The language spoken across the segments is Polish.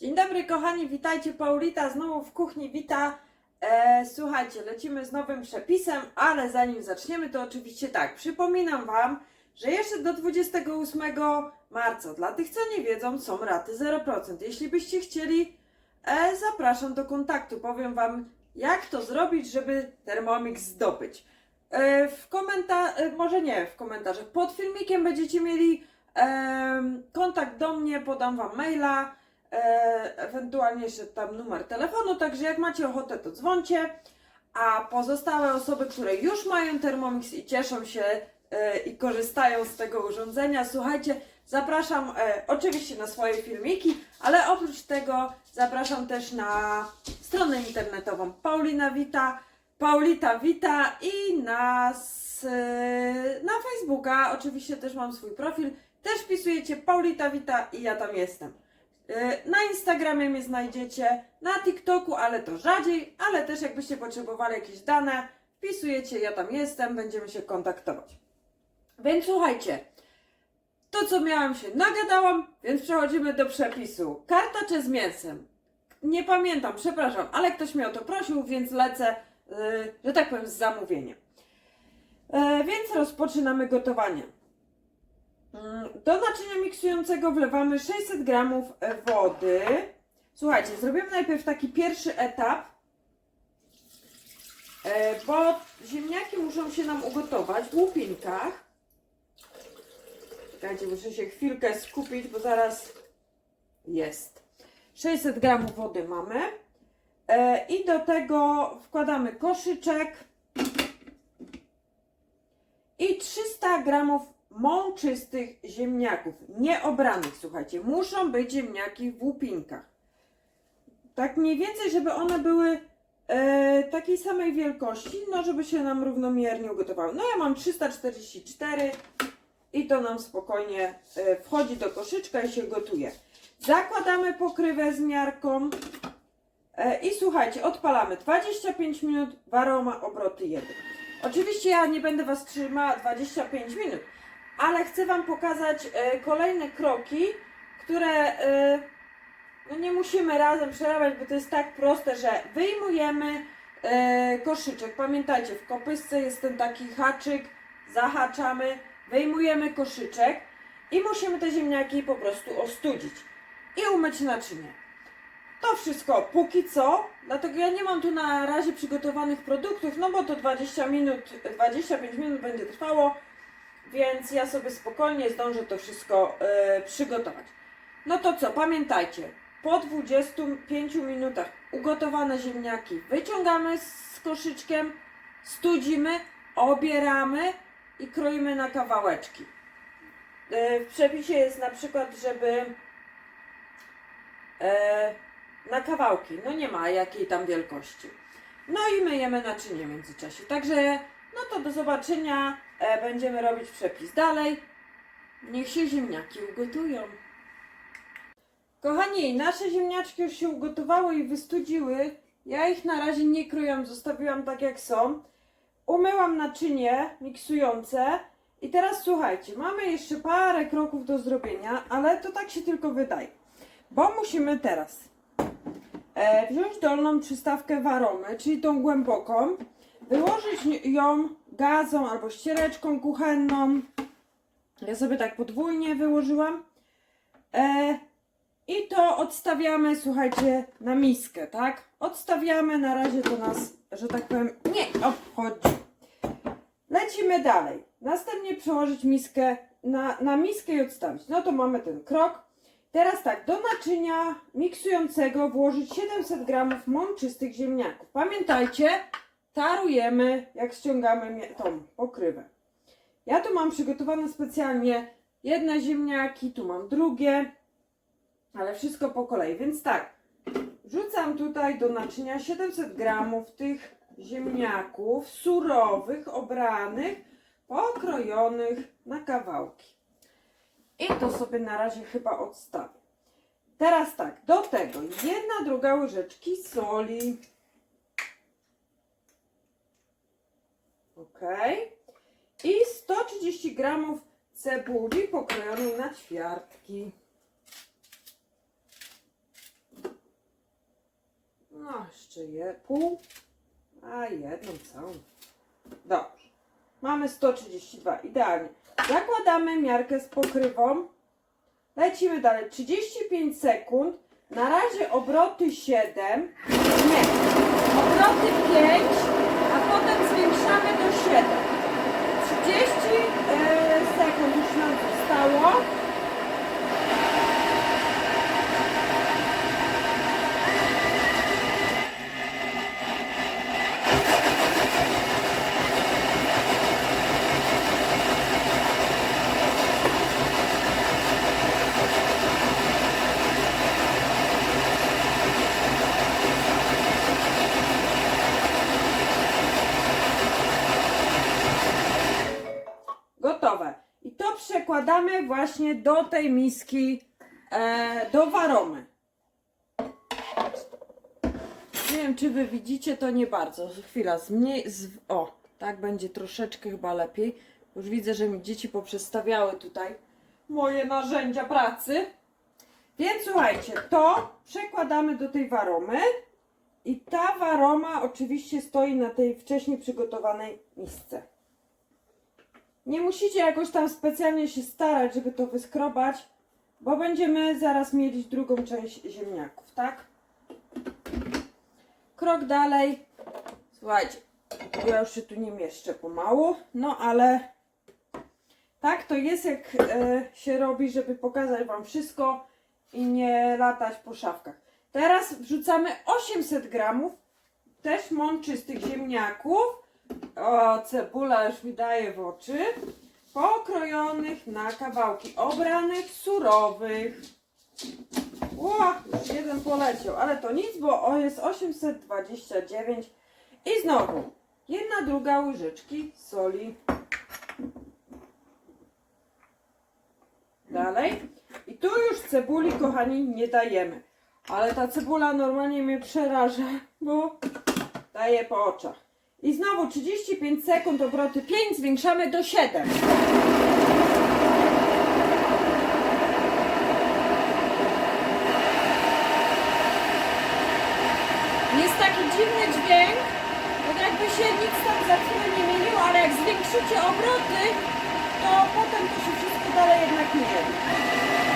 Dzień dobry kochani, witajcie Paulita znowu w kuchni, wita. E, słuchajcie, lecimy z nowym przepisem, ale zanim zaczniemy to oczywiście tak, przypominam Wam, że jeszcze do 28 marca, dla tych co nie wiedzą, są raty 0%. Jeśli byście chcieli, e, zapraszam do kontaktu, powiem Wam jak to zrobić, żeby Thermomix zdobyć. E, w komentarzu, może nie w komentarzach, pod filmikiem będziecie mieli em, kontakt do mnie, podam Wam maila, e, ewentualnie jeszcze tam numer telefonu, także jak macie ochotę, to dzwoncie. A pozostałe osoby, które już mają Thermomix i cieszą się e, i korzystają z tego urządzenia, słuchajcie, zapraszam e, oczywiście na swoje filmiki, ale oprócz tego zapraszam też na stronę internetową Paulina Wita, Paulita Wita i na, s- e, na Facebooka. Oczywiście też mam swój profil. Też wpisujecie Paulita Wita i ja tam jestem. E, Na Instagramie mnie znajdziecie, na TikToku, ale to rzadziej, ale też jakbyście potrzebowali jakieś dane, wpisujecie, ja tam jestem, będziemy się kontaktować. Więc słuchajcie, to co miałam się nagadałam, więc przechodzimy do przepisu. Kartacze z mięsem. Nie pamiętam, przepraszam, ale ktoś mnie o to prosił, więc lecę, yy, że tak powiem, z zamówieniem. E, więc rozpoczynamy gotowanie. Mm, Do naczynia miksującego wlewamy 600 gramów e, wody. Słuchajcie, zrobimy najpierw taki pierwszy etap, e, bo ziemniaki muszą się nam ugotować w łupinkach. Czekajcie, muszę się chwilkę skupić, bo zaraz jest. 600 gramów wody mamy. E, I do tego wkładamy koszyczek i 300 gramów mączystych ziemniaków, nieobranych, słuchajcie. Muszą być ziemniaki w łupinkach. Tak mniej więcej, żeby one były e, takiej samej wielkości, no żeby się nam równomiernie ugotowały. No ja mam 344 i to nam spokojnie e, wchodzi do koszyczka i się gotuje. Zakładamy pokrywę z miarką e, i słuchajcie, odpalamy 25 minut, waroma obroty 1. Oczywiście ja nie będę Was trzymała 25 minut, ale chcę Wam pokazać e, kolejne kroki, które e, no nie musimy razem przerabiać, bo to jest tak proste, że wyjmujemy e, koszyczek. Pamiętajcie, w kopysce jest ten taki haczyk, zahaczamy, wyjmujemy koszyczek i musimy te ziemniaki po prostu ostudzić i umyć naczynie. To wszystko póki co, dlatego ja nie mam tu na razie przygotowanych produktów, no bo to 20 minut, 25 minut będzie trwało, więc ja sobie spokojnie zdążę to wszystko e, przygotować. No to co, pamiętajcie, po 25 minutach ugotowane ziemniaki wyciągamy z koszyczkiem, studzimy, obieramy i kroimy na kawałeczki. E, w przepisie jest na przykład, żeby e, na kawałki, no nie ma jakiej tam wielkości. No i myjemy naczynie w międzyczasie. Także, no to do zobaczenia. E, będziemy robić przepis dalej. Niech się ziemniaki ugotują. Kochani, nasze ziemniaczki już się ugotowały i wystudziły. Ja ich na razie nie kryłam, zostawiłam tak jak są. Umyłam naczynie miksujące. I teraz słuchajcie, mamy jeszcze parę kroków do zrobienia, ale to tak się tylko wydaje. Bo musimy teraz e, wziąć dolną przystawkę waromy, czyli tą głęboką, wyłożyć ją gazą albo ściereczką kuchenną. Ja sobie tak podwójnie wyłożyłam. E, I to odstawiamy, słuchajcie, na miskę, tak? Odstawiamy, na razie to nas, że tak powiem, nie obchodzi. Lecimy dalej. Następnie przełożyć miskę na, na miskę i odstawić. No to mamy ten krok. Teraz tak, do naczynia miksującego włożyć 700 gramów mączystych ziemniaków. Pamiętajcie, tarujemy, jak ściągamy tą pokrywę. Ja tu mam przygotowane specjalnie jedne ziemniaki, tu mam drugie, ale wszystko po kolei. Więc tak, wrzucam tutaj do naczynia 700 gramów tych ziemniaków surowych, obranych, pokrojonych na kawałki. I to sobie na razie chyba odstawię. Teraz tak, do tego jedna druga łyżeczki soli. Ok. I 130 gramów cebuli pokrojonej na ćwiartki. jeszcze je pół, a jedną całą. Dobrze. Mamy 132, idealnie. Zakładamy miarkę z pokrywą. Lecimy dalej. 35 sekund. Na razie obroty 7. Nie. Obroty 5, a potem zwiększamy do 7. 30 e, sekund już nam zostało. Gotowe. I to właśnie do tej miski, e, do waromy. Nie wiem, czy wy widzicie, to nie bardzo. Chwila, zmniej... Z... O, tak będzie troszeczkę chyba lepiej. Już widzę, że mi dzieci poprzestawiały tutaj moje narzędzia pracy. Więc słuchajcie, to przekładamy do tej waromy. I ta waroma oczywiście stoi na tej wcześniej przygotowanej misce. Nie musicie jakoś tam specjalnie się starać, żeby to wyskrobać, bo będziemy zaraz mieć drugą część ziemniaków, tak? Krok dalej. Słuchajcie, ja już się tu nie mieszczę pomału, no ale tak to jest, jak e, się robi, żeby pokazać Wam wszystko i nie latać po szafkach. Teraz wrzucamy 800 gramów też mączystych ziemniaków. O, cebula już mi daje w oczy. Pokrojonych na kawałki, obranych, surowych. Ło, jeden poleciał, ale to nic, bo o jest 829. I znowu, jedna druga łyżeczki soli. Dalej. I tu już cebuli, kochani, nie dajemy. Ale ta cebula normalnie mnie przeraża, bo daje po oczach. I znowu 35 sekund, obroty 5, zwiększamy do 7. Jest taki dziwny dźwięk, tak jakby się nic tam za chwilę nie mieniło, ale jak zwiększycie obroty, to potem to się wszystko dalej jednak mieni. Lata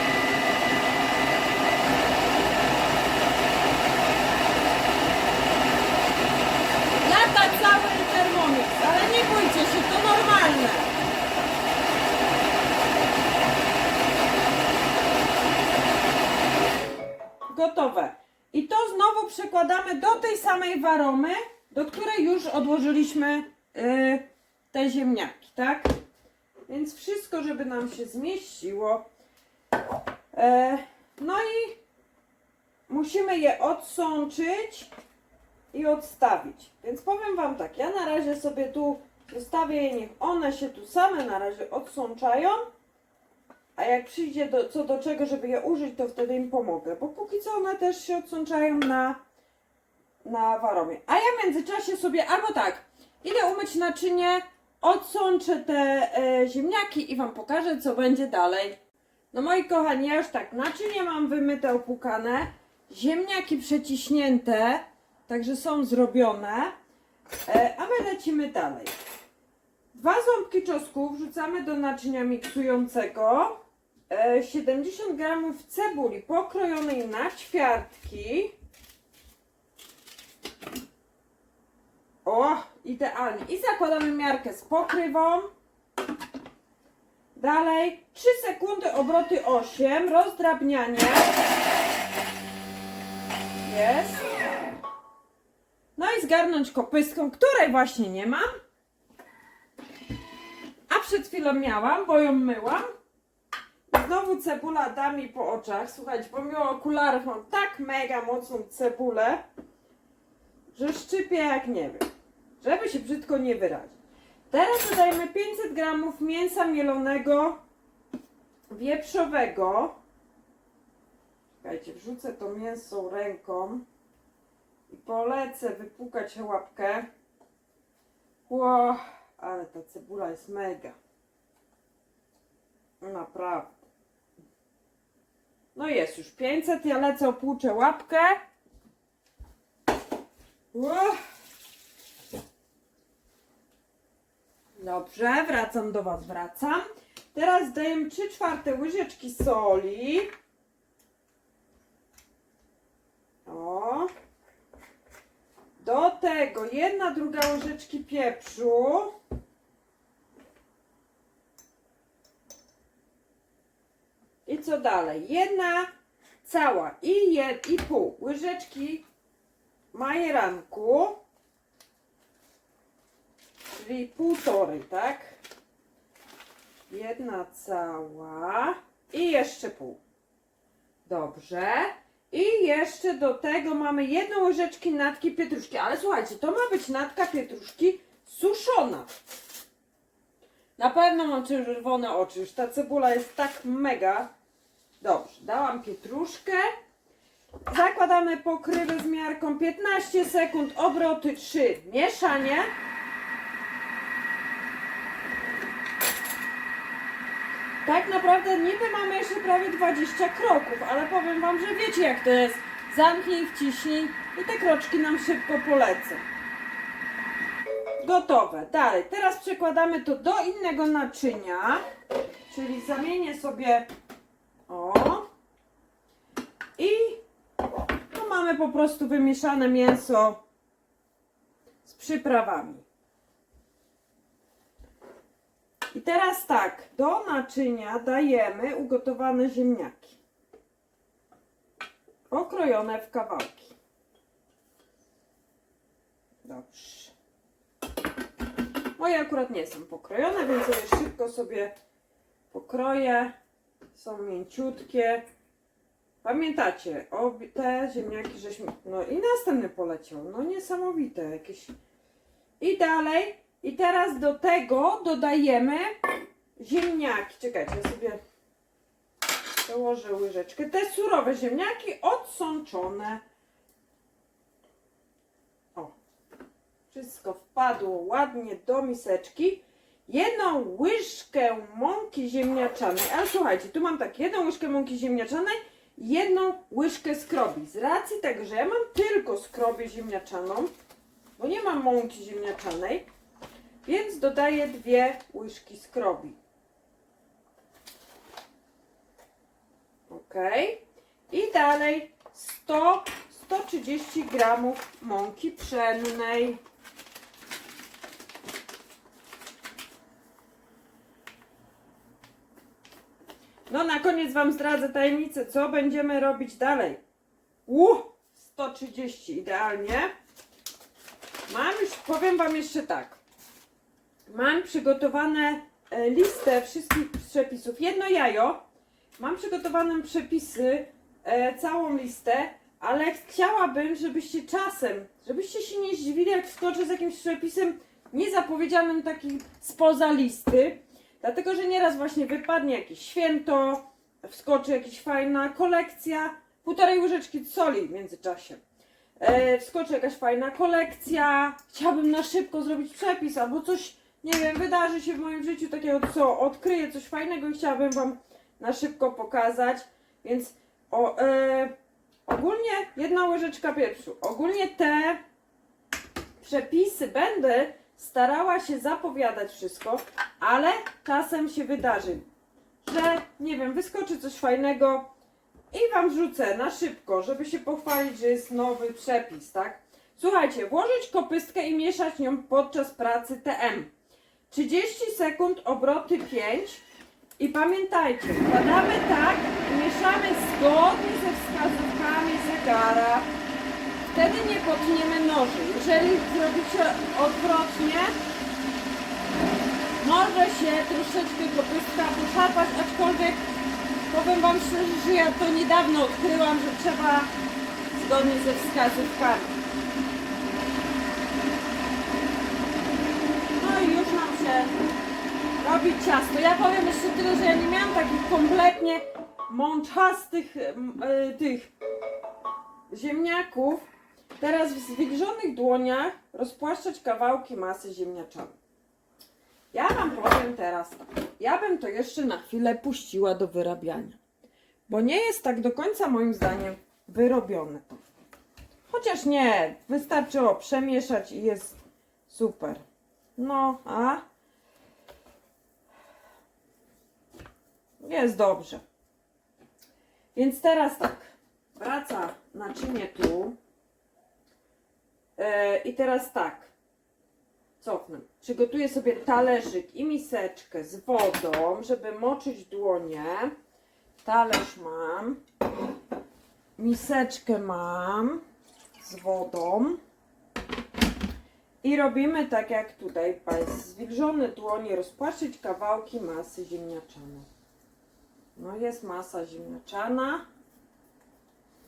ale nie bójcie się, to normalne. Gotowe. I to znowu przekładamy do tej samej waromy, do której już odłożyliśmy yy, te ziemniaki, tak? Więc wszystko, żeby nam się zmieściło. E, no i musimy je odsączyć i odstawić. Więc powiem Wam tak, ja na razie sobie tu zostawię je, niech one się tu same na razie odsączają, a jak przyjdzie do, co do czego, żeby je użyć, to wtedy im pomogę, bo póki co one też się odsączają na, na waromie. A ja w międzyczasie sobie, albo tak, idę umyć naczynie, odsączę te e, ziemniaki i Wam pokażę, co będzie dalej. No moi kochani, ja już tak, naczynie mam wymyte, opłukane, ziemniaki przeciśnięte, Także są zrobione. E, a my lecimy dalej. Dwa ząbki czosnku wrzucamy do naczynia miksującego. E, 70 gramów cebuli pokrojonej na ćwiartki. O, idealnie. I zakładamy miarkę z pokrywą. Dalej 3 sekundy, obroty 8, rozdrabnianie. Jest. Zgarnąć kopystką, której właśnie nie mam. A przed chwilą miałam, bo ją myłam. Znowu cebula da mi po oczach. Słuchajcie, pomimo okularów mam tak mega mocną cebulę, że szczypię jak nie wiem. Żeby się brzydko nie wyrazić. Teraz dodajemy 500 gramów mięsa mielonego wieprzowego. Czekajcie, wrzucę to mięso ręką polecę wypłukać łapkę. Ło, ale ta cebula jest mega. Naprawdę. No jest już 500, ja lecę opłuczę łapkę. Uff. Dobrze, wracam do Was, wracam. Teraz dajemy 3 czwarte łyżeczki soli. O. Do tego jedna druga łyżeczki pieprzu. I co dalej? Jedna cała i, jed, i pół łyżeczki majeranku. Czyli półtorej, tak? Jedna cała i jeszcze pół. Dobrze. I jeszcze do tego mamy jedną łyżeczkę natki pietruszki. Ale słuchajcie, to ma być natka pietruszki suszona. Na pewno mam czerwone oczy. Już ta cebula jest tak mega. Dobrze, dałam pietruszkę. Zakładamy pokrywę z miarką 15 sekund, obroty 3, mieszanie. Tak naprawdę niby mamy jeszcze prawie 20 kroków, ale powiem Wam, że wiecie jak to jest. Zamknij, wciśnij i te kroczki nam szybko polecą. Gotowe. Dalej, teraz przekładamy to do innego naczynia, czyli zamienię sobie o i tu mamy po prostu wymieszane mięso z przyprawami. I teraz tak, do naczynia dajemy ugotowane ziemniaki. Okrojone w kawałki. Dobrze. Moje akurat nie są pokrojone, więc je szybko sobie pokroję. Są mięciutkie. Pamiętacie, te ziemniaki żeśmy... No i następny poleciał. No niesamowite jakieś. I dalej. I teraz do tego dodajemy ziemniaki. Czekajcie, ja sobie dołożę łyżeczkę. Te surowe ziemniaki odsączone. O. Wszystko wpadło ładnie do miseczki. Jedną łyżkę mąki ziemniaczanej. Ale słuchajcie, tu mam tak, jedną łyżkę mąki ziemniaczanej, jedną łyżkę skrobi. Z racji tego, że ja mam tylko skrobię ziemniaczaną, bo nie mam mąki ziemniaczanej, więc dodaję dwie łyżki skrobi. Ok. I dalej 100, 130 gramów mąki pszennej. No na koniec Wam zdradzę tajemnicę, co będziemy robić dalej. Uh, 130 idealnie. Mam już, powiem Wam jeszcze tak. Mam przygotowane e, listę wszystkich przepisów. Jedno jajo. Mam przygotowane przepisy, e, całą listę, ale chciałabym, żebyście czasem, żebyście się nie zdziwili, jak wskoczę z jakimś przepisem niezapowiedzianym takim spoza listy. Dlatego, że nieraz właśnie wypadnie jakieś święto, wskoczy jakaś fajna kolekcja, półtorej łyżeczki soli w międzyczasie. E, wskoczy jakaś fajna kolekcja, chciałabym na szybko zrobić przepis, albo coś, nie wiem, wydarzy się w moim życiu takiego, co odkryję coś fajnego i chciałabym Wam na szybko pokazać. Więc o, e, ogólnie jedna łyżeczka pieprzu. Ogólnie te przepisy będę starała się zapowiadać wszystko, ale czasem się wydarzy, że nie wiem, wyskoczy coś fajnego i wam wrzucę na szybko, żeby się pochwalić, że jest nowy przepis, tak? Słuchajcie, włożyć kopystkę i mieszać nią podczas pracy TM. 30 sekund, obroty 5. I pamiętajcie, wkładamy tak mieszamy zgodnie ze wskazówkami zegara. Wtedy nie potniemy noży. Jeżeli zrobicie odwrotnie, może się troszeczkę kopystka poszarpać, aczkolwiek powiem Wam szczerze, że ja to niedawno odkryłam, że trzeba zgodnie ze wskazówkami. No i już nam się robi ciasto. Ja powiem jeszcze tyle, że ja nie miałam takich kompletnie mączastych y, tych ziemniaków. Teraz w zwilżonych dłoniach rozpłaszczać kawałki masy ziemniaczanej. Ja Wam powiem teraz tak. Ja bym to jeszcze na chwilę puściła do wyrabiania. Bo nie jest tak do końca moim zdaniem wyrobione. Chociaż nie, wystarczy o przemieszać i jest super. No, a jest dobrze. Więc teraz tak, wraca naczynie tu. E, I teraz tak, cofnę. Przygotuję sobie talerzyk i miseczkę z wodą, żeby moczyć dłonie. Talerz mam. Miseczkę mam z wodą. I robimy tak jak tutaj, zwilżone dłonie, rozpłaszczyć kawałki masy ziemniaczanej. No jest masa ziemniaczana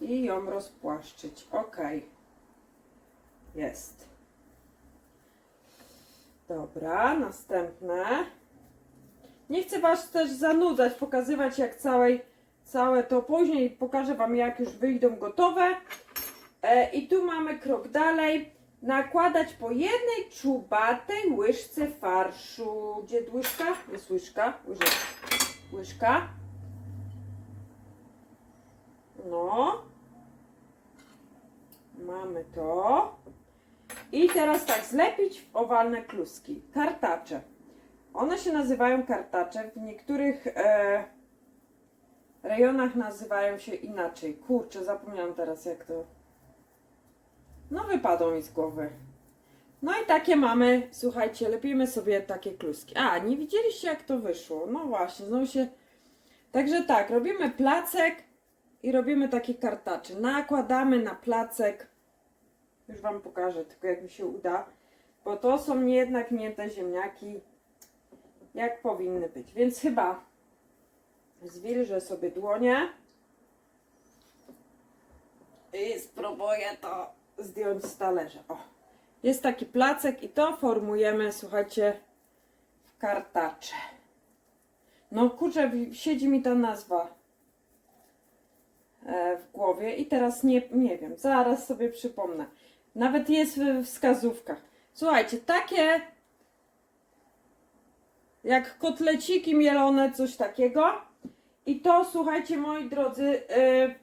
i ją rozpłaszczyć. Ok. Jest. Dobra, następne. Nie chcę Was też zanudzać, pokazywać jak całej, całe to później. Pokażę Wam jak już wyjdą gotowe. E, I tu mamy krok dalej. Nakładać po jednej czubatej łyżce farszu. Gdzie łyżka? Jest łyżka. Łyżka. łyżka. No. Mamy to. I teraz tak, zlepić w owalne kluski. Kartacze. One się nazywają kartacze. W niektórych e, rejonach nazywają się inaczej. Kurczę, zapomniałam teraz jak to. No wypadło mi z głowy. No i takie mamy, słuchajcie, lepimy sobie takie kluski. A, nie widzieliście jak to wyszło. No właśnie, znowu się... Także tak, robimy placek i robimy takie kartacze. Nakładamy na placek. Już Wam pokażę, tylko jak mi się uda. Bo to są jednak nie te ziemniaki, jak powinny być. Więc chyba zwilżę sobie dłonie. I spróbuję to zdjąć z talerza. O, jest taki placek i to formujemy, słuchajcie, w kartacze. No kurczę, siedzi mi ta nazwa w głowie i teraz nie, nie wiem, zaraz sobie przypomnę. Nawet jest w wskazówkach. Słuchajcie, takie jak kotleciki mielone, coś takiego. I to, słuchajcie, moi drodzy, yy,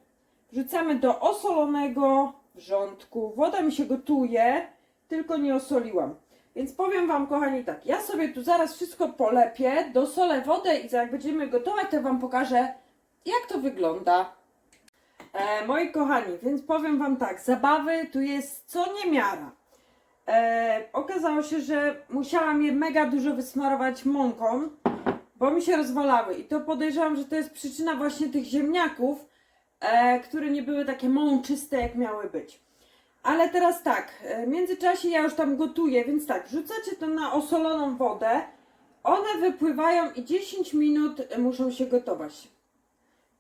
wrzucamy do osolonego wrzątku. Woda mi się gotuje, tylko nie osoliłam. Więc powiem Wam, kochani, tak. Ja sobie tu zaraz wszystko polepię, dosolę wodę i jak będziemy gotować, to Wam pokażę, jak to wygląda. E, moi kochani, więc powiem Wam tak, zabawy tu jest co niemiara. E, okazało się, że musiałam je mega dużo wysmarować mąką, bo mi się rozwalały. I to podejrzewam, że to jest przyczyna właśnie tych ziemniaków, e, które nie były takie mączyste, jak miały być. Ale teraz tak, e, w międzyczasie ja już tam gotuję, więc tak, wrzucacie to na osoloną wodę, one wypływają i 10 minut muszą się gotować.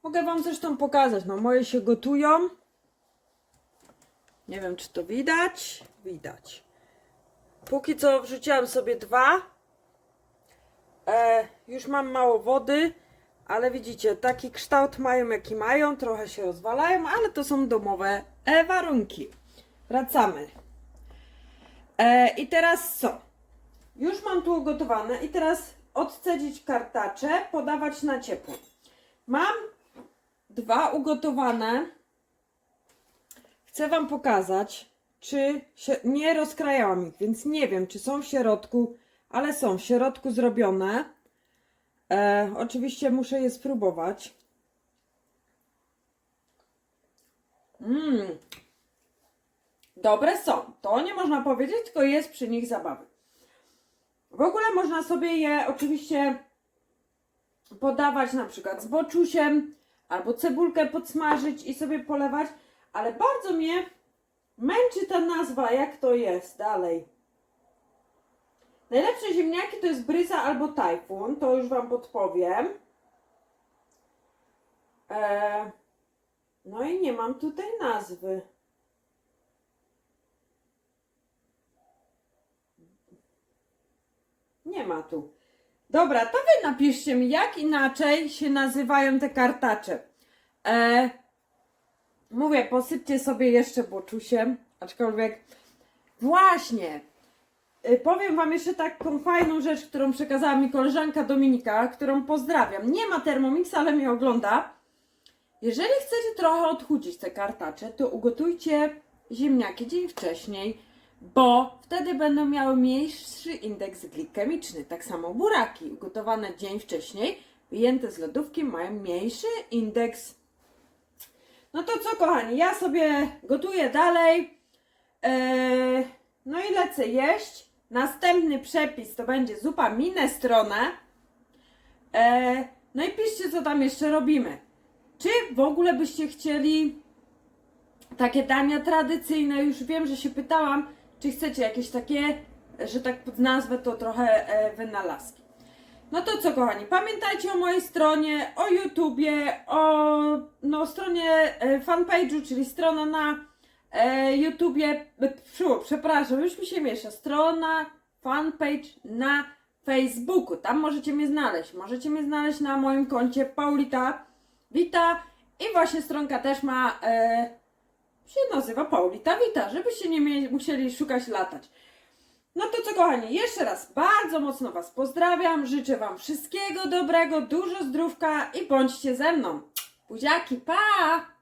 Mogę Wam zresztą pokazać, no moje się gotują. Nie wiem, czy to widać. Widać. Póki co wrzuciłam sobie dwa. E, już mam mało wody, ale widzicie, taki kształt mają jaki mają, trochę się rozwalają, ale to są domowe e, warunki. Wracamy. E, I teraz co? Już mam tu ugotowane i teraz odcedzić kartacze, podawać na ciepło. Mam dwa ugotowane. Chcę Wam pokazać, czy się nie rozkrajałam ich, więc nie wiem, czy są w środku, ale są w środku zrobione. E, oczywiście muszę je spróbować. Mmm. Dobre są. To nie można powiedzieć, tylko jest przy nich zabawy. W ogóle można sobie je oczywiście podawać na przykład z boczusiem albo cebulkę podsmażyć i sobie polewać, ale bardzo mnie męczy ta nazwa, jak to jest dalej. Najlepsze ziemniaki to jest bryza albo tajfun, to już Wam podpowiem. E, no i nie mam tutaj nazwy. Nie ma tu. Dobra, to wy napiszcie mi, jak inaczej się nazywają te kartacze. E, mówię, posypcie sobie jeszcze boczusiem, aczkolwiek właśnie. Y, Powiem Wam jeszcze taką fajną rzecz, którą przekazała mi koleżanka Dominika, którą pozdrawiam. Nie ma Thermomixa, ale mnie ogląda. Jeżeli chcecie trochę odchudzić te kartacze, to ugotujcie ziemniaki dzień wcześniej, bo wtedy będą miały mniejszy indeks glikemiczny. Tak samo buraki ugotowane dzień wcześniej, wyjęte z lodówki, mają mniejszy indeks. No to co, kochani, ja sobie gotuję dalej. Eee, no i lecę jeść. Następny przepis to będzie zupa minestrone. Eee, no i piszcie, co tam jeszcze robimy. Czy w ogóle byście chcieli takie dania tradycyjne? Już wiem, że się pytałam, czy chcecie jakieś takie, że tak nazwę to trochę e, wynalazki. No to co, kochani, pamiętajcie o mojej stronie, o YouTubie, o no, stronie e, fanpage'u, czyli strona na e, YouTubie, e, przepraszam, już mi się miesza, strona, fanpage na Facebooku, tam możecie mnie znaleźć, możecie mnie znaleźć na moim koncie Paulita Wita i właśnie stronka też ma, e, się nazywa Paulita Wita, żebyście nie musieli szukać latać. No to co kochani, jeszcze raz bardzo mocno Was pozdrawiam, życzę Wam wszystkiego dobrego, dużo zdrówka i bądźcie ze mną. Buziaki, pa!